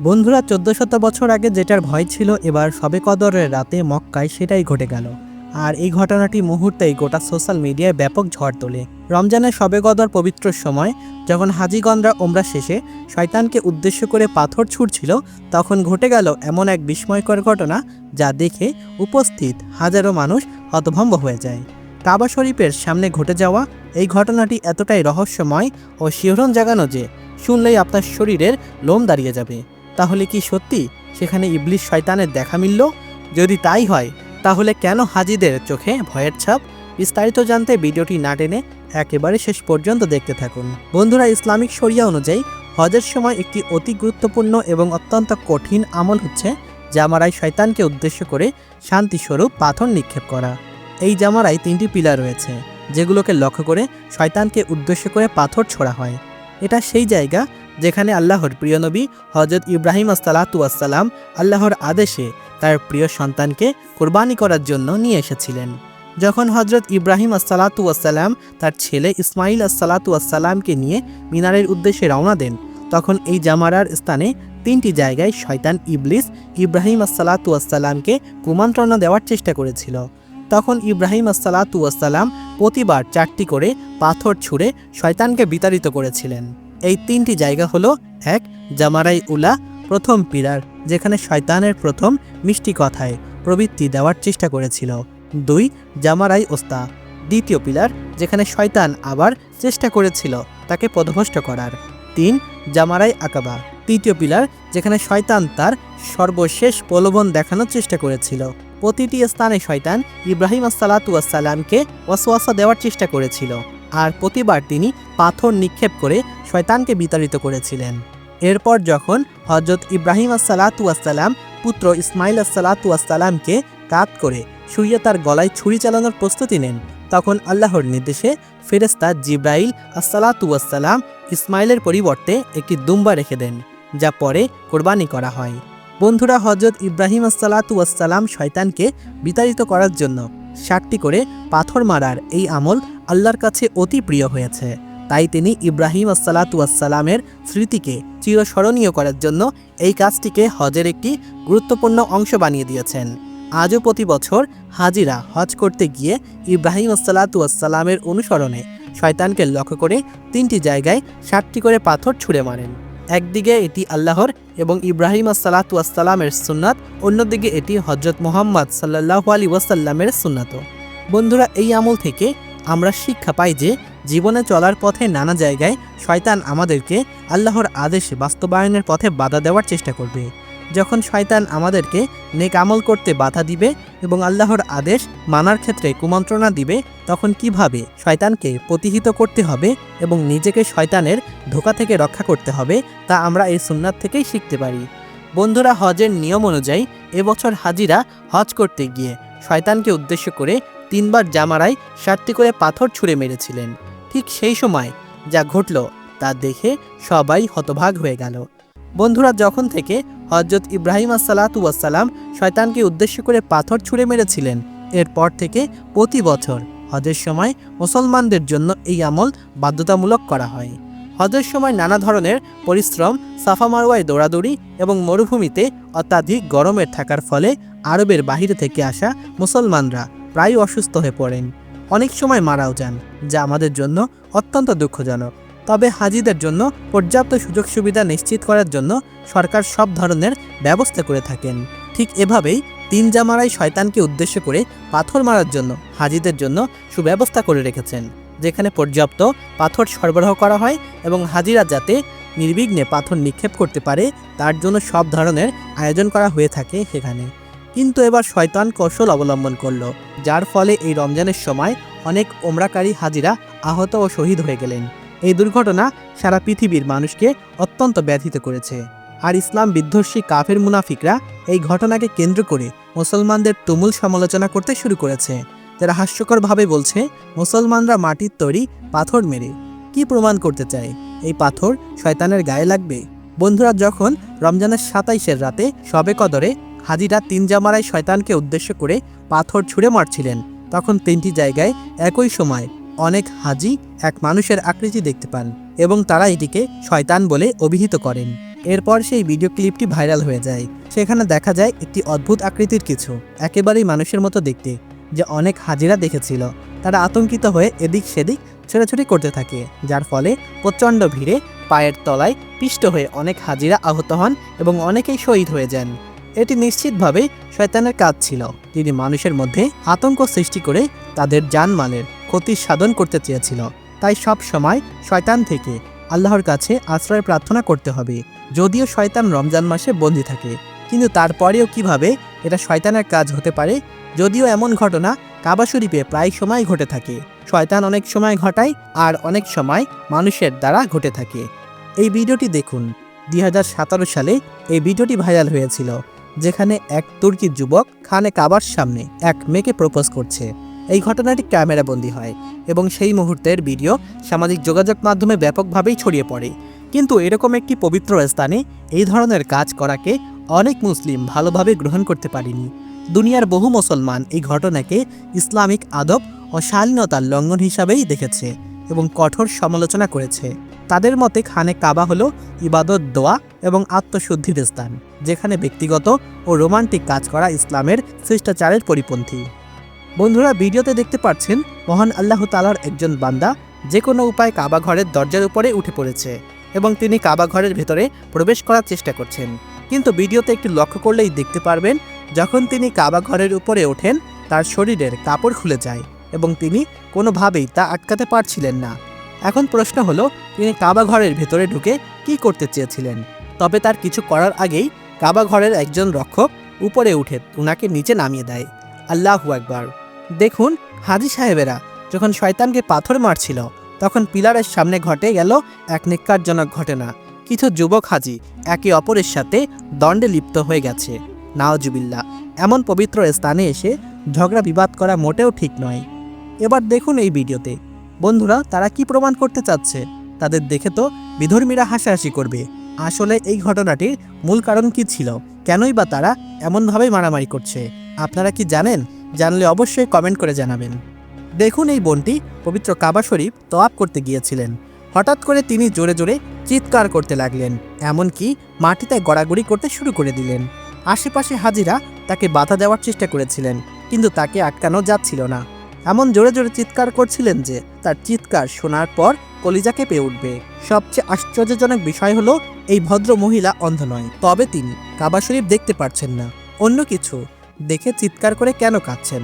বন্ধুরা চোদ্দ শত বছর আগে যেটার ভয় ছিল এবার সবে কদরের রাতে মক্কায় সেটাই ঘটে গেল। আর এই ঘটনাটি মুহূর্তেই গোটা সোশ্যাল মিডিয়ায় ব্যাপক ঝড় তোলে। রমজানের সবে কদর পবিত্র সময় যখন হাজিগণরা ওমরা শেষে শয়তানকে উদ্দেশ্য করে পাথর ছুটছিল তখন ঘটে গেল এমন এক বিস্ময়কর ঘটনা যা দেখে উপস্থিত হাজারো মানুষ হতভম্ব হয়ে যায়। কাবা শরীফের সামনে ঘটে যাওয়া এই ঘটনাটি এতটাই রহস্যময় ও শিহরণ জাগানো যে শুনলেই আপনার শরীরের লোম দাঁড়িয়ে যাবে। তাহলে কি সত্যি সেখানে ইবলিশ শয়তানের দেখা মিলল? যদি তাই হয়, তাহলে কেন হাজিদের চোখে ভয়ের ছাপ? বিস্তারিত জানতে ভিডিওটি না টেনে একেবারে শেষ পর্যন্ত দেখতে থাকুন। বন্ধুরা, ইসলামিক শরিয়া অনুযায়ী হজের সময় একটি অতি গুরুত্বপূর্ণ এবং অত্যন্ত কঠিন আমল হচ্ছে জামারাই শয়তানকে উদ্দেশ্য করে শান্তিস্বরূপ পাথর নিক্ষেপ করা। এই জামারায় তিনটি পিলার রয়েছে, যেগুলোকে লক্ষ্য করে শয়তানকে উদ্দেশ্য করে পাথর ছোড়া হয়। এটা সেই জায়গা যেখানে আল্লাহর প্রিয় নবী হজরত ইব্রাহিম আসসালাতু আসসালাম আল্লাহর আদেশে তার প্রিয় সন্তানকে কোরবানি করার জন্য নিয়ে এসেছিলেন। যখন হজরত ইব্রাহিম আসসালাতু আসসালাম তার ছেলে ইসমাইল আসসালাতু আসসালামকে নিয়ে মিনারের উদ্দেশ্যে রওনা দেন, তখন এই জামারার স্থানে তিনটি জায়গায় শয়তান ইবলিস ইব্রাহিম আসসালাতু আসসালামকে কুমন্ত্রণা দেওয়ার চেষ্টা করেছিল। তখন ইব্রাহিম আসসালাতু আসসালাম প্রতিবার চারটি করে পাথর ছুঁড়ে শয়তানকে বিতাড়িত করেছিলেন। এই তিনটি জায়গা হলো এক, জামারাই উলা, প্রথম পিলার যেখানে শয়তানের প্রথম মিষ্টি কথায় প্রবৃত্তি দেওয়ার চেষ্টা করেছিল। দুই, জামারাই ওস্তা, দ্বিতীয় পিলার, যেখানে শয়তান আবার চেষ্টা করেছিল তাকে পদভষ্ট করার। তিন, জামারাই আকাবা, তৃতীয় পিলার, যেখানে শয়তান তার সর্বশেষ প্রলোভন দেখানোর চেষ্টা করেছিল। প্রতিটি স্থানে শয়তান ইব্রাহিম আসসালাতু আসসালামকে ওয়াসওয়াসা দেওয়ার চেষ্টা করেছিল। আর প্রতিবার তিনি পাথর নিক্ষেপ করে শয়তানকে বিতাড়িত করেছিলেন। এরপর যখন হজরত ইব্রাহিম আসসালাতু আসসালাম, পুত্র ইসমাইল আসসালাতু আসসালামকে কাত করে শুইয়ে তার গলায় ছুরি চালানোর প্রস্তুতি নেন, তখন আল্লাহর নির্দেশে ফেরেস্তা জিব্রাইল আসসালাতু আসসালাম ইসমাইলের পরিবর্তে একটি দুম্বা রেখে দেন, যা পরে কোরবানি করা হয়। বন্ধুরা হজরত ইব্রাহিম আসসালাতু আসসালাম শয়তানকে বিতাড়িত করার জন্য ষাটটি করে পাথর মারার এই আমল আল্লাহর কাছে অতি প্রিয় হয়েছে। তাই তিনি ইব্রাহিম আসসালাতু আসসালামের স্মৃতিকে চিরস্মরণীয় করার জন্য এই কাজটিকে হজের একটি গুরুত্বপূর্ণ অংশ বানিয়ে দিয়েছেন। আজও প্রতি বছর হাজিরা হজ করতে গিয়ে ইব্রাহিম আসসালাতু আসসালামের অনুসরণে শয়তানকে লক্ষ্য করে তিনটি জায়গায় ষাটটি করে পাথর ছুঁড়ে মারেন। একদিকে এটি আল্লাহর এবং ইব্রাহিম আসসালামের সুন্নাত, অন্যদিকে এটি হজরত মোহাম্মদ সাল্লাহ আলী ওয়াসাল্লামের সুন্নাত বন্ধুরা, এই আমল থেকে আমরা শিক্ষা পাই যে জীবনে চলার পথে নানা জায়গায় শয়তান আমাদেরকে আল্লাহর আদেশ বাস্তবায়নের পথে বাধা দেওয়ার চেষ্টা করবে। যখন শয়তান আমাদেরকে নেক আমল করতে বাধা দিবে এবং আল্লাহর আদেশ মানার ক্ষেত্রে কুমন্ত্রণা দিবে, তখন কীভাবে শয়তানকে প্রতিহিত করতে হবে এবং নিজেকে শয়তানের ধোকা থেকে রক্ষা করতে হবে, তা আমরা এই সুন্নাত থেকেই শিখতে পারি। বন্ধুরা, হজের নিয়ম অনুযায়ী এবছর হাজিরা হজ করতে গিয়ে শয়তানকে উদ্দেশ্য করে তিনবার জামারায় সাতটি করে পাথর ছুঁড়ে মেরেছিলেন। ঠিক সেই সময় যা ঘটল তা দেখে সবাই হতভাগ হয়ে গেল। বন্ধুরা, যখন থেকে হজরত ইব্রাহিম আসসালাতু আসসালাম শয়তানকে উদ্দেশ্য করে পাথর ছুঁড়ে মেরেছিলেন, এরপর থেকে প্রতি বছর হজের সময় মুসলমানদের জন্য এই আমল বাধ্যতামূলক করা হয়। হজের সময় নানা ধরনের পরিশ্রম, সাফা মারোয়ায় দৌড়াদৌড়ি এবং মরুভূমিতে অত্যাধিক গরমের থাকার ফলে আরবের বাহিরে থেকে আসা মুসলমানরা প্রায় অসুস্থ হয়ে পড়েন। অনেক সময় মারাও যান, যা আমাদের জন্য অত্যন্ত দুঃখজনক। তবে হাজিদের জন্য পর্যাপ্ত সুযোগ সুবিধা নিশ্চিত করার জন্য সরকার সব ধরনের ব্যবস্থা করে থাকেন। ঠিক এভাবেই তিন জামারাই শয়তানকে উদ্দেশ্য করে পাথর মারার জন্য হাজিদের জন্য সুব্যবস্থা করে রেখেছেন, যেখানে পর্যাপ্ত পাথর সরবরাহ করা হয় এবং হাজিরা যাতে নির্বিঘ্নে পাথর নিক্ষেপ করতে পারে, তার জন্য সব ধরনের আয়োজন করা হয়ে থাকে সেখানে। কিন্তু এবার শয়তান কৌশল অবলম্বন করল, যার ফলে এই রমজানের সময় অনেক ওমরাকারী হাজিরা আহত ও শহীদ হয়ে গেলেন। এই দুর্ঘটনা সারা পৃথিবীর মানুষকে অত্যন্ত ব্যথিত করেছে। আর ইসলাম বিধ্বংসী কাফের মুনাফিকরা এই ঘটনাকে কেন্দ্র করে মুসলমানদের তুমুল সমালোচনা করতে শুরু করেছে। যারা হাস্যকরভাবে বলছে, মুসলমানরা মাটির তৈরি পাথর মেরে কি প্রমাণ করতে চায়? এই পাথর শয়তানের গায়ে লাগবে? বন্ধুরা, যখন রমজানের সাতাইশের রাতে সবে কদরে হাজিরা তিন জামারায় শয়তানকে উদ্দেশ্য করে পাথর ছুঁড়ে মারছিলেন। তখন তিনটি জায়গায় একই সময় অনেক হাজি এক মানুষের আকৃতি দেখতে পান এবং তারা এটিকে শয়তান বলে অভিহিত করেন। এরপর সেই ভিডিও ক্লিপটি ভাইরাল হয়ে যায়। সেখানে দেখা যায় একটি অদ্ভুত আকৃতির কিছু, একেবারেই মানুষের মতো দেখতে, যে অনেক হাজিরা দেখেছিল। তারা আতঙ্কিত হয়ে এদিক সেদিক ছোটাছুটি করতে থাকে, যার ফলে প্রচণ্ড ভিড়ে পায়ের তলায় পিষ্ট হয়ে অনেক হাজিরা আহত হন এবং অনেকেই শহীদ হয়ে যান। এটি নিশ্চিতভাবে শয়তানের কাজ ছিল। তিনি মানুষের মধ্যে আতঙ্ক সৃষ্টি করে তাদের জানমালের ক্ষতি সাধন করতে চেয়েছিল। তাই সব সময় শয়তান থেকে আল্লাহর কাছে আশ্রয় প্রার্থনা করতে হবে। যদিও শয়তান রমজান মাসে বন্দি থাকে, কিন্তু তারপরেও কীভাবে এটা শয়তানের কাজ হতে পারে? যদিও এমন ঘটনা কাবা শরীফে প্রায় সময় ঘটে থাকে। শয়তান অনেক সময় ঘটায় আর অনেক সময় মানুষের দ্বারা ঘটে থাকে। এই ভিডিওটি দেখুন। দুই হাজার সতেরো সালে এই ভিডিওটি ভাইরাল হয়েছিল। যেখানে এক তুর্কি যুবক খানে কাবার সামনে এক মেয়েকে প্রপোজ করছে। এই ঘটনাটি ক্যামেরা ক্যামেরাবন্দি হয় এবং সেই মুহূর্তের ভিডিও সামাজিক যোগাযোগ মাধ্যমে ব্যাপকভাবেই ছড়িয়ে পড়ে। কিন্তু এরকম একটি পবিত্র স্থানে এই ধরনের কাজ করাকে অনেক মুসলিম ভালোভাবে গ্রহণ করতে পারেনি। দুনিয়ার বহু মুসলমান এই ঘটনাকে ইসলামিক আদব ও শালীনতার লঙ্ঘন হিসাবেই দেখেছে এবং কঠোর সমালোচনা করেছে। তাদের মতে খানে কাবা হলো ইবাদত দোয়া এবং আত্মশুদ্ধির স্থান, যেখানে ব্যক্তিগত ও রোমান্টিক কাজ করা ইসলামের শিষ্টাচারের পরিপন্থী। বন্ধুরা, ভিডিওতে দেখতে পাচ্ছেন, মহান আল্লাহ তালার একজন বান্দা যে কোনো উপায় কাবা ঘরের দরজার উপরে উঠে পড়েছে এবং তিনি কাবা ঘরের ভেতরে প্রবেশ করার চেষ্টা করছেন। কিন্তু ভিডিওতে একটু লক্ষ্য করলেই দেখতে পারবেন, যখন তিনি কাবা ঘরের উপরে ওঠেন, তার শরীরের কাপড় খুলে যায় এবং তিনি কোনোভাবেই তা আটকাতে পারছিলেন না। এখন প্রশ্ন হলো, তিনি কাবা ঘরের ভেতরে ঢুকে কি করতে চেয়েছিলেন? তবে তার কিছু করার আগেই কাবা ঘরের একজন রক্ষক উপরে উঠে উনাকে নিচে নামিয়ে দেয়। আল্লাহু একবার দেখুন, হাজি সাহেবেরা, যখন শয়তানকে পাথর মারছিল, তখন পিলারের সামনে ঘটে গেল এক নিকারজনক ঘটনা। কিছু যুবক হাজি একে অপরের সাথে দণ্ডে লিপ্ত হয়ে গেছে। নাওজুবিল্লা এমন পবিত্র স্থানে এসে ঝগড়া বিবাদ করা মোটেও ঠিক নয়। এবার দেখুন এই ভিডিওতে। বন্ধুরা, তারা কি প্রমাণ করতে চাচ্ছে? তাদের দেখে তো বিধর্মীরা হাসাহাসি করবে। আসলে এই ঘটনাটির মূল কারণ কি ছিল? কেনই বা তারা এমনভাবে মারামারি করছে? আপনারা কি জানেন? জানলে অবশ্যই কমেন্ট করে জানাবেন। দেখুন এই বোনটি পবিত্র কাবা শরীফ তোয়াপ করতে গিয়েছিলেন। হঠাৎ করে তিনি জোরে জোরে চিৎকার করতে লাগলেন, এমনকি মাটিতে গড়াগড়ি করতে শুরু করে দিলেন। আশেপাশে হাজিরা তাকে বাধা দেওয়ার চেষ্টা করেছিলেন, কিন্তু তাকে আটকানো যাচ্ছিল না। এমন জোরে জোরে চিৎকার করছিলেন যে তার চিৎকার শোনার পর কলিজা কেঁপে উঠবে। সবচেয়ে আশ্চর্যজনক বিষয় হলো এই ভদ্র মহিলা অন্ধ নয়, তবে তিনি। কাবা শরীফ দেখতে পারছেন না। অন্য কিছু, দেখে চিৎকার করে কেন কাঁদছেন?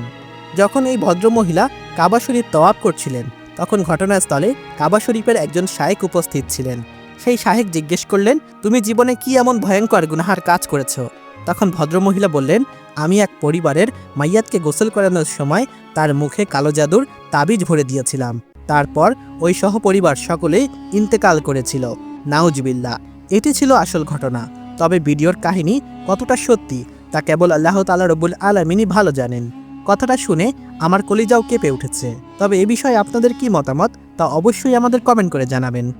যখন এই ভদ্র মহিলা কাবা শরীফ তওয়াব করছিলেন, তখন ঘটনাস্থলে কাবা শরীফের একজন শায়েক উপস্থিত ছিলেন। সেই শাহেক জিজ্ঞেস করলেন, তুমি জীবনে কি এমন ভয়ঙ্কর গুনাহার কাজ করেছ? তখন ভদ্রমহিলা বললেন, আমি এক পরিবারের মাইয়াতকে গোসল করানোর সময় তার মুখে কালো জাদুর তাবিজ ভরে দিয়েছিলাম। তারপর ওই সহপরিবার সকলেই ইন্তেকাল করেছিল। নাউজবিল্লা এটি ছিল আসল ঘটনা। তবে ভিডিওর কাহিনী কতটা সত্যি, তা কেবল আল্লাহ তালা রবুল আলমিনই ভালো জানেন। কথাটা শুনে আমার কলিজাও কেঁপে উঠেছে। তবে এ বিষয়ে আপনাদের কি মতামত, তা অবশ্যই আমাদের কমেন্ট করে জানাবেন।